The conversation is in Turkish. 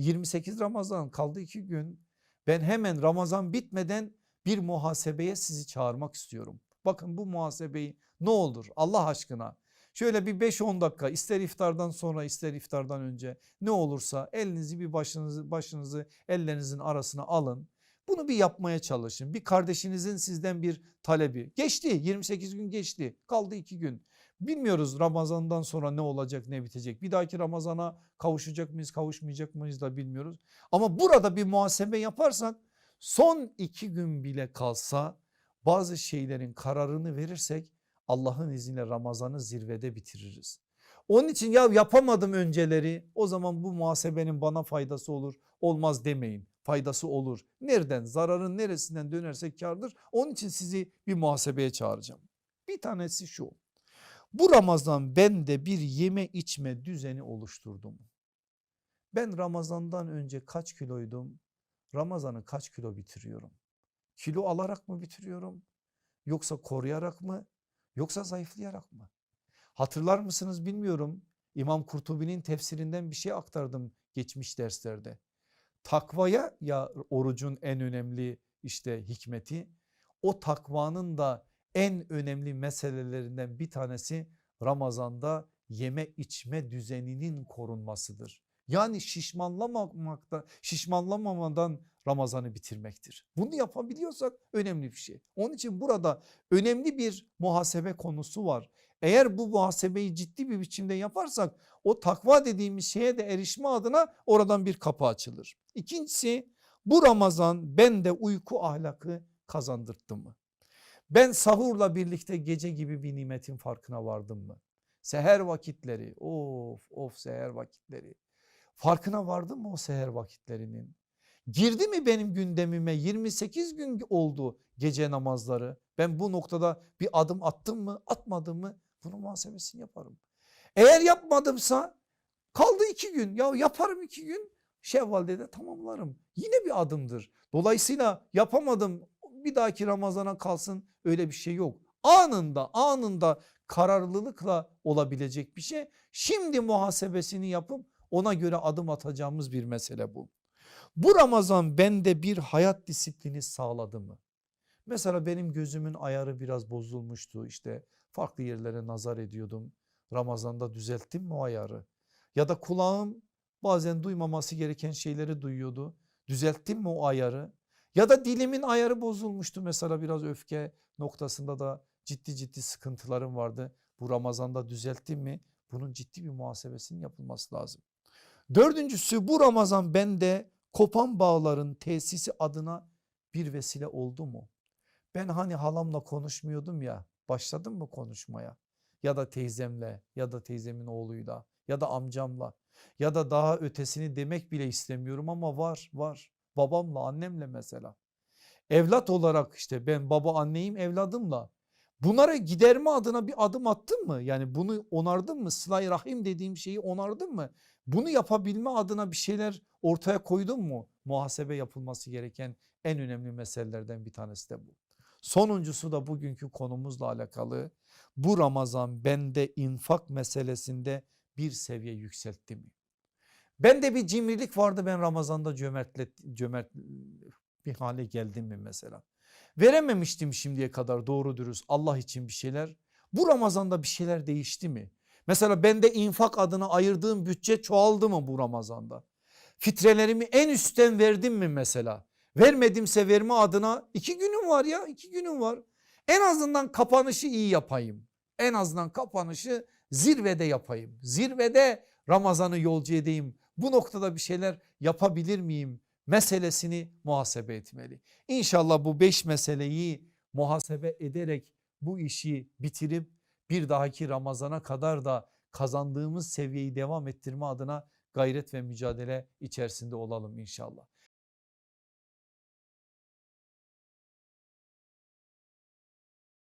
28 Ramazan kaldı iki gün. Ben hemen Ramazan bitmeden bir muhasebeye sizi çağırmak istiyorum. Bakın bu muhasebeyi ne olur Allah aşkına şöyle bir 5-10 dakika ister iftardan sonra ister iftardan önce ne olursa elinizi bir başınızı başınızı ellerinizin arasına alın. Bunu bir yapmaya çalışın. Bir kardeşinizin sizden bir talebi. Geçti 28 gün geçti kaldı 2 gün. Bilmiyoruz Ramazan'dan sonra ne olacak ne bitecek. Bir dahaki Ramazan'a kavuşacak mıyız kavuşmayacak mıyız da bilmiyoruz. Ama burada bir muhasebe yaparsak son iki gün bile kalsa bazı şeylerin kararını verirsek Allah'ın izniyle Ramazan'ı zirvede bitiririz. Onun için ya yapamadım önceleri o zaman bu muhasebenin bana faydası olur olmaz demeyin. Faydası olur. Nereden zararın neresinden dönerse kardır. Onun için sizi bir muhasebeye çağıracağım. Bir tanesi şu. Bu Ramazan bende bir yeme içme düzeni oluşturdum. Ben Ramazan'dan önce kaç kiloydum? Ramazan'ı kaç kilo bitiriyorum? Kilo alarak mı bitiriyorum? Yoksa koruyarak mı? Yoksa zayıflayarak mı? Hatırlar mısınız bilmiyorum. İmam Kurtubi'nin tefsirinden bir şey aktardım geçmiş derslerde. Takvaya ya orucun en önemli işte hikmeti o takvanın da en önemli meselelerinden bir tanesi Ramazan'da yeme içme düzeninin korunmasıdır. Yani şişmanlamamakta, şişmanlamamadan Ramazan'ı bitirmektir. Bunu yapabiliyorsak önemli bir şey. Onun için burada önemli bir muhasebe konusu var. Eğer bu muhasebeyi ciddi bir biçimde yaparsak o takva dediğimiz şeye de erişme adına oradan bir kapı açılır. İkincisi bu Ramazan bende uyku ahlakı kazandırttı mı? Ben sahurla birlikte gece gibi bir nimetin farkına vardım mı? Seher vakitleri of of seher vakitleri farkına vardın mı o seher vakitlerinin? Girdi mi benim gündemime 28 gün oldu gece namazları ben bu noktada bir adım attım mı atmadım mı bunun muhasebesini yaparım. Eğer yapmadımsa kaldı iki gün ya yaparım iki gün Şevval'de de tamamlarım yine bir adımdır. Dolayısıyla yapamadım bir dahaki Ramazan'a kalsın öyle bir şey yok. Anında anında kararlılıkla olabilecek bir şey. Şimdi muhasebesini yapıp ona göre adım atacağımız bir mesele bu. Bu Ramazan bende bir hayat disiplini sağladı mı? Mesela benim gözümün ayarı biraz bozulmuştu işte farklı yerlere nazar ediyordum. Ramazanda düzelttim mi o ayarı? Ya da kulağım bazen duymaması gereken şeyleri duyuyordu. Düzelttim mi o ayarı? Ya da dilimin ayarı bozulmuştu mesela biraz öfke noktasında da ciddi ciddi sıkıntılarım vardı. Bu Ramazan'da düzelttim mi? Bunun ciddi bir muhasebesinin yapılması lazım. Dördüncüsü bu Ramazan bende kopan bağların tesisi adına bir vesile oldu mu? Ben hani halamla konuşmuyordum ya başladım mı konuşmaya? Ya da teyzemle ya da teyzemin oğluyla ya da amcamla ya da daha ötesini demek bile istemiyorum ama var var babamla annemle mesela. Evlat olarak işte ben baba anneyim evladımla bunlara giderme adına bir adım attın mı? Yani bunu onardın mı? Sıla-i Rahim dediğim şeyi onardın mı? Bunu yapabilme adına bir şeyler ortaya koydun mu? Muhasebe yapılması gereken en önemli meselelerden bir tanesi de bu. Sonuncusu da bugünkü konumuzla alakalı. Bu Ramazan bende infak meselesinde bir seviye yükseltti mi? Bende bir cimrilik vardı ben Ramazan'da cömertle, cömert bir hale geldim mi mesela? Verememiştim şimdiye kadar doğru dürüst Allah için bir şeyler. Bu Ramazan'da bir şeyler değişti mi? Mesela bende infak adına ayırdığım bütçe çoğaldı mı bu Ramazan'da? Fitrelerimi en üstten verdim mi mesela? Vermedimse verme adına iki günüm var ya iki günüm var. En azından kapanışı iyi yapayım. En azından kapanışı zirvede yapayım. Zirvede Ramazan'ı yolcu edeyim. Bu noktada bir şeyler yapabilir miyim? Meselesini muhasebe etmeli. İnşallah bu beş meseleyi muhasebe ederek bu işi bitirip bir dahaki Ramazan'a kadar da kazandığımız seviyeyi devam ettirme adına gayret ve mücadele içerisinde olalım inşallah.